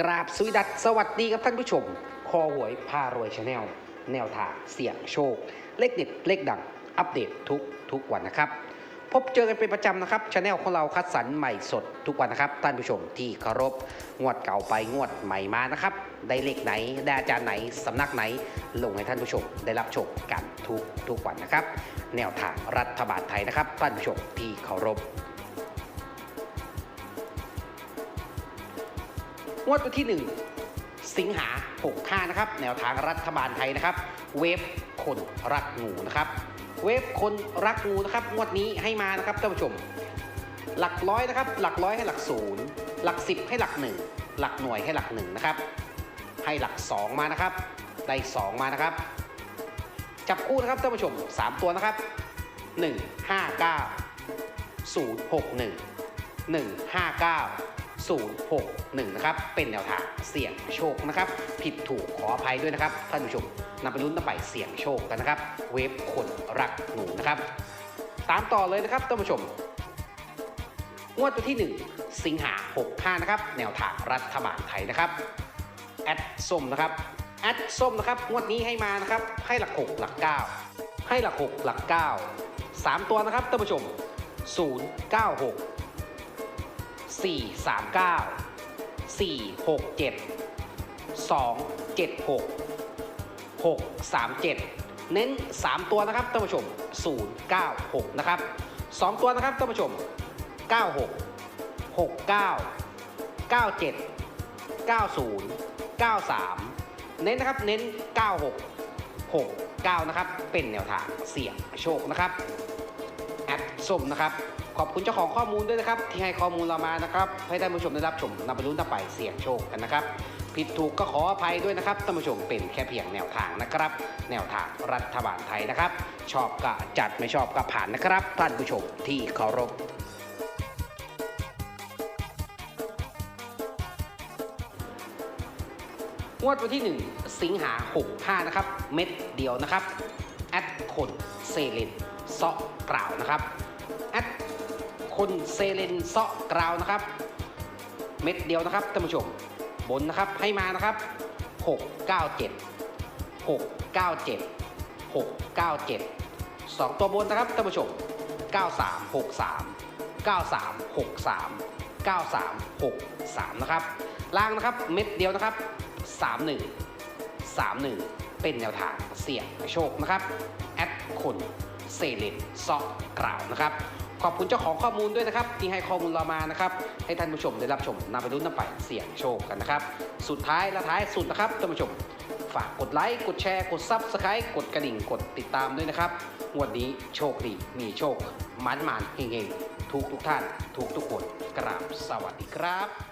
กราบสวีดัสสวัสดีครับท่านผู้ชม คอหวยพารวยชาแนลแนวทางเสี่ยงโชค เลขเด็ดเลขดัง อัปเดตทุกทุกวันนะครับ พบเจอกันเป็นประจำนะครับชาแนลของเราคัดสรรใหม่สดทุกวันนะครับ ท่านผู้ชมที่เคารพงวดเก่าไปงวดใหม่มานะครับ ได้เลขไหน ได้อาจารย์ไหนสำนักไหน ลงให้ท่านผู้ชมได้รับชมกันทุกทุกวันนะครับ แนวทางรัฐบาลไทยนะครับท่านผู้ชมที่เคารพ งวดวันที่ 1 สิงหา65นะครับ แนวทางรัฐบาลไทยนะครับ เวฟคนรักงูนะครับ เวฟคนรักงูนะครับ งวดนี้ให้มานะครับท่านผู้ชม หลักร้อยนะครับ หลักร้อยให้หลักศูนย์หลักสิบให้หลักหนึ่งหลักหน่วยให้หลักหนึ่งนะครับ ให้หลักสองมานะครับ ได้สองมานะครับ จับคู่นะครับท่านผู้ชมสามตัวนะครับหนึ่งห้าเก้าศูนย์หกหนึ่ง159 061 นะครับ เป็นแนวทางเสี่ยงโชคนะครับ ผิดถูกขออภัยด้วยนะครับ ท่านผู้ชมนำไปลุ้นนำไปเสี่ยงโชคกันนะครับ เวฟคนรักหนูนะครับ ตามต่อเลยนะครับท่านผู้ชม งวดวันที่ 1 สิงหา65 นะครับ แนวทางรัฐบาลไทยนะครับ แอดส้มนะครับ แอดส้มนะครับ งวดนี้ให้มานะครับ ให้หลัก 6 หลัก 9 ให้หลัก 6 หลัก 9 3 ตัวนะครับท่านผู้ชม 096 4 3 9 4 6 7 2 7 6 6 3 7 เน้น 3 ตัวนะครับท่านผู้ชม 0 9 6 นะครับ 2 ตัวนะครับท่านผู้ชม 96 69 97 90 93 เน้นนะครับเน้น 96 69 นะครับ เป็นแนวทางเสี่ยงโชคนะครับ แอดส้มนะครับ ขอบคุณเจ้าของข้อมูลด้วยนะครับ ที่ให้ข้อมูลเรามานะครับ ให้ท่านผู้ชมได้รับชมนำไปลุ้นนำไปเสี่ยงโชคกันนะครับ ผิดถูกก็ขออภัยด้วยนะครับท่านผู้ชมเป็นแค่เพียงแนวทางนะครับ แนวทางรัฐบาลไทยนะครับ ชอบก็จัดไม่ชอบก็ผ่านนะครับท่านผู้ชมที่เคารพงวดวันที่ 1 สิงหา 65 นะครับ เม็ดเดียวนะครับ แอดคนเซเลนเซาะกล่าวนะครับ คนเซเลนเซาะกล่าวนะครับ เม็ดเดียวนะครับท่านผู้ชม บนนะครับให้มานะครับ 697 697 697 2 ตัวบนนะครับท่านผู้ชม 9363 9363 9363 นะครับ ล่างนะครับเม็ดเดียวนะครับ 31 31 เป็นแนวทางเสี่ยงโชคนะครับ แอดคนเซเลนซอกกล่าวนะครับ ขอบคุณเจ้าของข้อมูลด้วยนะครับ ที่ให้ข้อมูลเรามานะครับ ให้ท่านผู้ชมได้รับชมนำไปรุ้นนำไปเสี่ยงโชคกันนะครับ สุดท้ายและท้ายสุดนะครับท่านผู้ชม ฝากกดไลค์กดแชร์กดซับสไครต์กดกระดิ่งกดติดตามด้วยนะครับงวดนี้โชคดีมีโชคมันมันเฮงๆทุกทุกท่าน ทุกทุกคนกราบสวัสดีครับ